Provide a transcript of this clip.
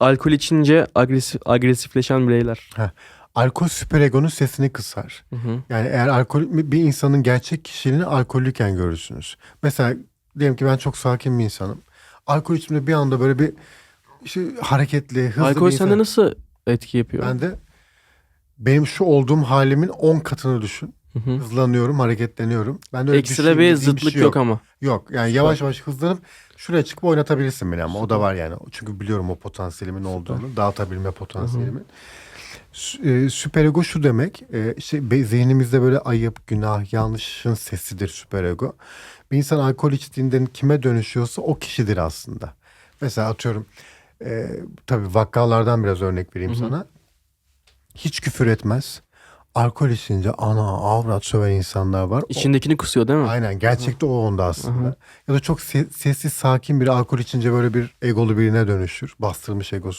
alkol içince agresif, agresifleşen bireyler. Alkol süperegonun sesini kısar. Hı hı. Yani eğer alkol bir insanın gerçek kişiliğini alkollüyken görürsünüz. Mesela diyelim ki ben çok sakin bir insanım. Alkol içimde bir anda böyle bir işte hareketli, hızlı Alkol bir insan. sende nasıl etki yapıyor? Ben de benim şu olduğum halimin 10 katını düşün. Hı hı. Hızlanıyorum, hareketleniyorum. Ben de öyle Ekstra bir zıtlık şey yok ama. Yok yani yavaş yavaş hızlanıp şuraya çıkıp oynatabilirsin beni ama o da var yani. Çünkü biliyorum o potansiyelimin olduğunu, dağıtabilme potansiyelimin. E, Süperego şu demek, işte be- zihnimizde böyle ayıp, günah, yanlışın sesidir süperego. Bir insan alkol içtiğinde kime dönüşüyorsa o kişidir aslında. Mesela atıyorum, e, tabii vakalardan biraz örnek vereyim sana. Hiç küfür etmez. Alkol içince ana avrat söven insanlar var. İçindekini kusuyor değil mi? Aynen gerçekte o onda aslında. Ya da çok se- sessiz sakin biri alkol içince böyle bir egolu birine dönüşür. Bastırmış egosu.